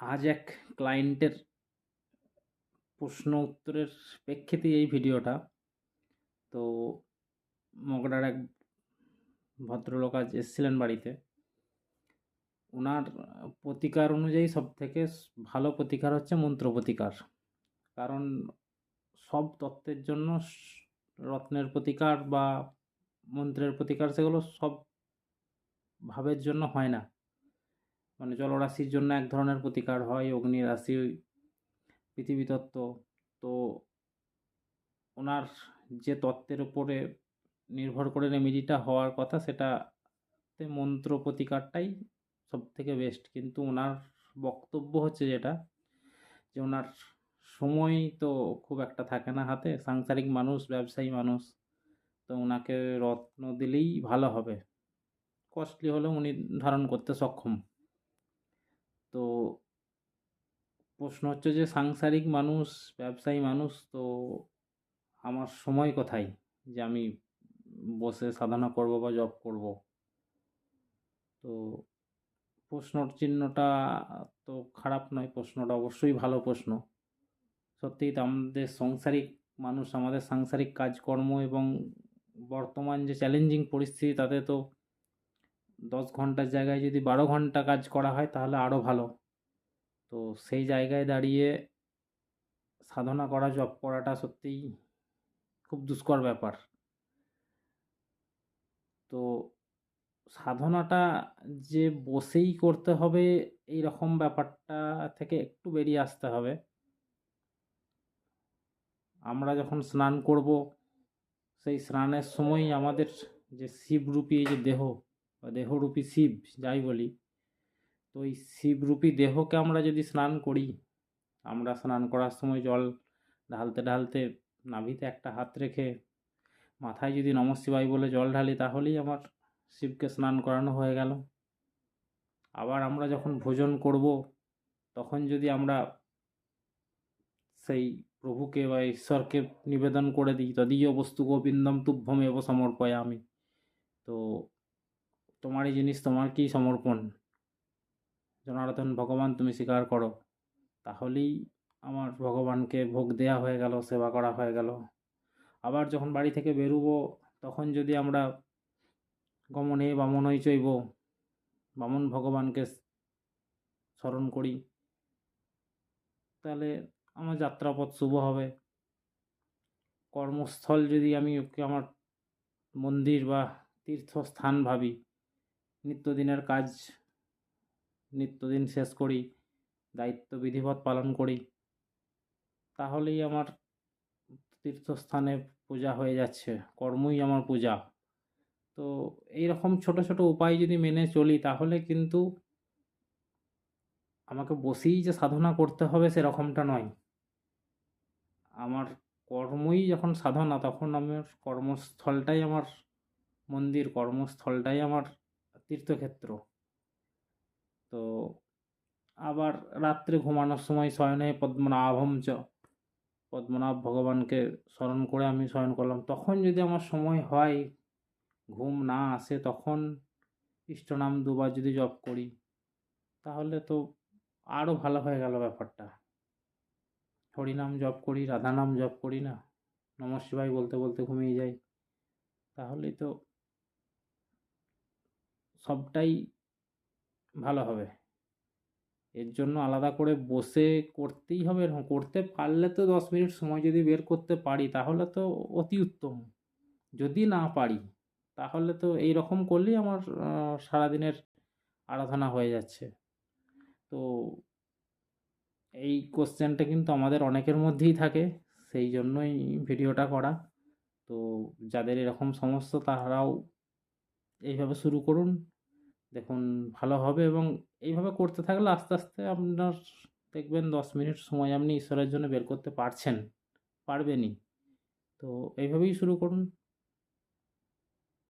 আজ এক ক্লায়েন্টের প্রশ্ন উত্তরের প্রেক্ষিতেই এই ভিডিওটা। তো মগরার এক ভদ্রলোক আজ এসেছিলেন বাড়িতে। ওনার প্রতিকার অনুযায়ী সব থেকে ভালো প্রতিকার হচ্ছে মন্ত্র প্রতিকার। কারণ সব তত্ত্বের জন্য রত্নের প্রতিকার বা মন্ত্রের প্রতিকার সেগুলো সব ভাবের জন্য হয় না। মানে জলরাশির জন্য এক ধরনের প্রতিকার হয়, অগ্নি রাশি, পৃথিবী তত্ত্ব। তো ওনার যে তত্ত্বের উপরে নির্ভর করে রেমেডিটা হওয়ার কথা, সেটাতে মন্ত্র প্রতিকারটাই সব থেকে বেস্ট কিন্তু ওনার বক্তব্য হচ্ছে যেটা, যে ওনার সময় তো খুব একটা থাকে না হাতে, সাংসারিক মানুষ, ব্যবসায়ী মানুষ, তো ওনাকে রত্ন দিলেই ভালো হবে। কস্টলি হলেও উনি ধারণ করতে সক্ষম। তো প্রশ্ন হচ্ছে যে সাংসারিক মানুষ, ব্যবসায়ী মানুষ তো আমার সময় কোথায়? যে আমি বসে সাধনা করব বা জব করব? তো প্রশ্নর চিহ্নটা তো খারাপ নয়, প্রশ্নটা অবশ্যই ভালো প্রশ্ন। সত্যিই তো আমাদের সংসারিক মানুষ, আমাদের সাংসারিক কাজকর্ম এবং বর্তমান যে চ্যালেঞ্জিং পরিস্থিতি তাতে তো দশ ঘণ্টার জায়গায় যদি বারো ঘণ্টা কাজ করা হয় তাহলে আরও ভালো। তো সেই জায়গায় দাঁড়িয়ে সাধনা করা জব করাটা সত্যিই খুব দুষ্কর ব্যাপার। তো সাধনাটা যে বসেই করতে হবে এই রকম ব্যাপারটা থেকে একটু বেরিয়ে আসতে হবে। আমরা যখন স্নান করব, সেই স্নানের সময় আমাদের যে শিবরূপী যে দেহ বা দেহরূপী শিব, যাই বলি। তো এই শিবরূপী দেহকে আমরা যদি স্নান করি, আমরা স্নান করার সময় জল ঢালতে ঢালতে নাভিতে একটা হাত রেখে মাথায় যদি নমশিবাই বলে জল ঢালি, তাহলেই আমার শিবকে স্নান করানো হয়ে গেল। আবার আমরা যখন ভোজন করব, তখন যদি আমরা সেই প্রভুকে বা ঈশ্বরকে নিবেদন করে দিই, তদীয় বস্তু গোবিন্দম তুভ্যমেব সমর্পয়ামি। তো তোমারই জিনিস তোমার কি সমর্পণ? জনার্দন, ভগবান, তুমি স্বীকার করো। তাহলেই আমার ভগবানকে ভোগ দেয়া হয়ে গেল, সেবা করা হয়ে গেল। আবার যখন বাড়ি থেকে বেরোবো, তখন যদি আমরা গমনে বামনই চৈব, বামন ভগবানকে স্মরণ করি, তাহলে আমার যাত্রাপথ শুভ হবে। কর্মস্থল যদি আমি আমার মন্দির বা তীর্থস্থান ভাবি নিত্যদিনের কাজ, নিত্যদিন শেষ করি, দায়িত্ব, বিধিবৎ পালন করি, তাহলেই আমার তীর্থস্থানে পূজা হয়ে যাচ্ছে, কর্মই আমার পূজা। তো এই রকম ছোট ছোট উপায় যদি মেনে চলি, তাহলে কিন্তু আমাকে বসেই যে সাধনা করতে হবে সেরকমটা নয়। আমার কর্মই যখন সাধনা, তখন আমার কর্মস্থলটাই আমার মন্দির, কর্মস্থলটাই আমার তীর্থক্ষেত্র। তো আবার রাত্রে ঘুমানোর সময় শয়নে পদ্মনাভম চ পদ্মনাভ ভগবানকে স্মরণ করে আমি শয়ন করলাম। তখন যদি আমার সময় হয়, ঘুম না আসে, তখন ইষ্টনাম দুবার যদি জপ করি, তাহলে তো আরও ভালো হয়ে গেল ব্যাপারটা। হরিনাম জপ করি, রাধানাম জপ করি না, নম শিবায় বলতে বলতে ঘুমিয়ে যাই। তাহলেই তো সবটাই ভালো হবে। এর জন্য আলাদা করে বসে করতেই হবে এরকম। করতে পারলে তো দশ মিনিট সময় যদি বের করতে পারি, তাহলে তো অতি উত্তম। যদি না পারি, তাহলে তো এই রকম করলেই আমার সারাদিনের আরাধনা হয়ে যাচ্ছে। তো এই কোশ্চেনটা কিন্তু আমাদের অনেকের মধ্যেই থাকে, সেই জন্যই ভিডিওটা করা। তো যাদের এরকম সমস্যা, তারাও এইভাবে শুরু করুন। দেখুন, ভালো হবে এবং এইভাবে করতে থাকলে আস্তে আস্তে আপনার দেখবেন দশ মিনিট সময় আপনি ঈশ্বরের জন্য বের করতে পারছেন, পারবেনই। তো এইভাবেই শুরু করুন।